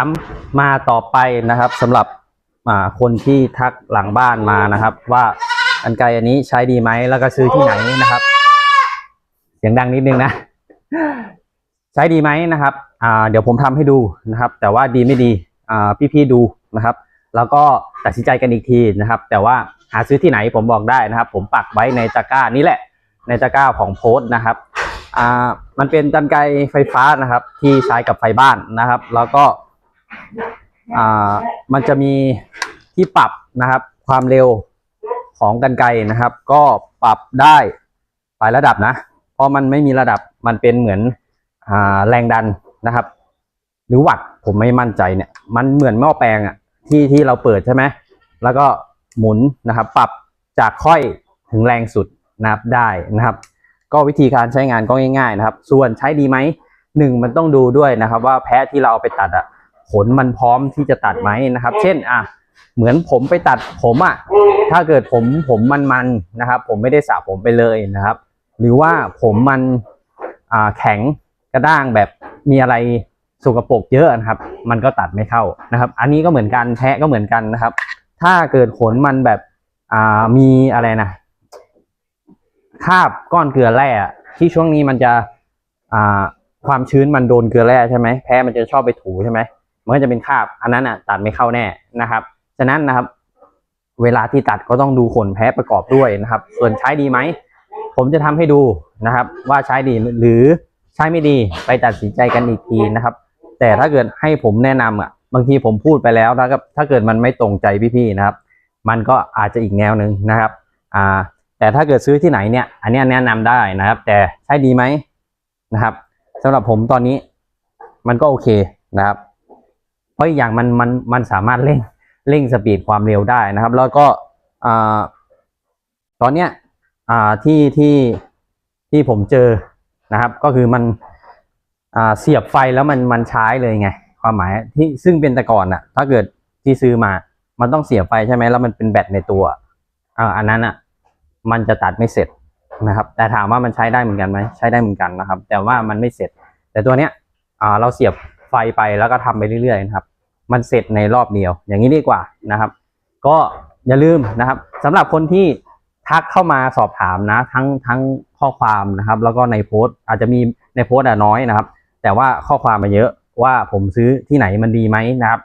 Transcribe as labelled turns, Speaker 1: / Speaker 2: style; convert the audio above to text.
Speaker 1: ามมาต่อไปนะครับสำหรับคนที่ทักหลังบ้านมานะครับ ว่าอันไกลอันนี้ใช้ดีไหมแล้วก็ซื้อที่ไหนนะครับ เสียงดังนิดนึงนะ ใช้ดีไหมนะครับเดี๋ยวผมทำให้ดูนะครับ แต่ว่าดีไม่ดีพี่ๆดูนะครับ แล้วก็ตัดสินใจกันอีกทีนะครับ แต่ว่าหาซื้อที่ไหนผมบอกได้นะครับ ผมปักไว้ในตะกร้านี่แหละ ในตะกร้าของโพสต์นะครับมันเป็นกันไกรไฟฟ้านะครับ ที่ใช้กับไฟบ้านนะครับ แล้วก็ อ่ามันจะมีที่ปรับนะครับ ความเร็วของกันไกนะครับ ก็ปรับได้หลายระดับนะ เพราะมันไม่มีระดับมันเป็นเหมือนอ่าแรงดันนะครับ หรือวัตต์ผมไม่มั่นใจเนี่ย มันเหมือนหม้อแปลงอะที่ที่เราเปิดใช่ไหมแล้วก็หมุนนะครับ ปรับจากค่อยถึงแรงสุดนะครับได้นะครับ ก็วิธีการใช้งานก็ง่าย ๆ นะครับ ส่วนใช้ดีไหมหนึ่งมันต้องดูด้วยนะครับ ว่าแพะที่เราเอาไปตัดอะ ขนมันพร้อมที่จะตัดไหมนะครับ เช่นอะเหมือนผมไปตัดผมอะถ้าเกิดผมผมมันๆนะครับ ผมไม่ได้สระผมไปเลยนะครับ หรือว่าผมมันอ่าแข็งกระด้างแบบมีอะไรสกปรกเยอะนะครับ มันก็ตัดไม่เข้านะครับ อันนี้ก็เหมือนกันแพะก็เหมือนกันนะครับ ถ้าเกิดขนมันแบบอ่ามีอะไรนะคราบก้อนเกลือแร่อะที่ช่วงนี้มันจะอ่าความชื้นมันโดนเกลือแร่ใช่ไหมแพ้มันจะชอบไปถูใช่ไหม มันก็จะเป็นคราบอันนั้นอะตัดไม่เข้าแน่นะครับฉะนั้นนะครับ เวลาที่ตัดก็ต้องดูขนแพ้ประกอบด้วยนะครับ ส่วนใช้ดีไหมผมจะทำให้ดูนะครับ ว่าใช้ดีหรือใช้ไม่ดีไปตัดสินใจกันอีกทีนะครับ แต่ถ้าเกิดให้ผมแนะนำอะบางทีผมพูดไปแล้วถ้าถ้าเกิดมันไม่ตรงใจพี่ๆนะครับ มันก็อาจจะอีกแนวหนึ่งนะครับอ่าแต่ถ้าเกิดซื้อที่ไหนเนี่ย อันนี้แนะนำได้นะครับ แต่ใช้ดีไหมนะครับสำหรับผมตอนนี้มันก็โอเคนะครับ ราะอีกอย่างมันมันมันสามารถเร่งเร่งสปีดความเร็วได้นะครับ แล้วก็ตอนเนี้ยที่ที่ที่ผมเจอนะครับ ก็คือมันเสียบไฟแล้วมันมันใช้เลยไง ความหมายที่ซึ่งเป็นแต่ก่อนอะถ้าเกิดที่ซื้อมา มันต้องเสียบไฟใช่ไหมแล้วมันเป็นแบตในตัวอันนั้นอะมันจะตัดไม่เสร็จนะครับ แต่ถามว่ามันใช้ได้เหมือนกันไหมใช้ได้เหมือนกันนะครับ แต่ว่ามันไม่เสร็จ แต่ตัวเนี้ยเราเสียบไฟไปแล้วก็ทำไปเรื่อยๆนะครับ มันเสร็จในรอบเดียว อย่างนี้ดีกว่านะครับ ก็อย่าลืมนะครับสำหรับคนที่ทักเข้ามาสอบถามนะ ทั้งทั้งข้อความนะครับ แล้วก็ในโพสต์อาจจะมีในโพสต์น้อยนะครับ แต่ว่าข้อความมาเยอะว่าผมซื้อที่ไหนมันดีไหมนะครับ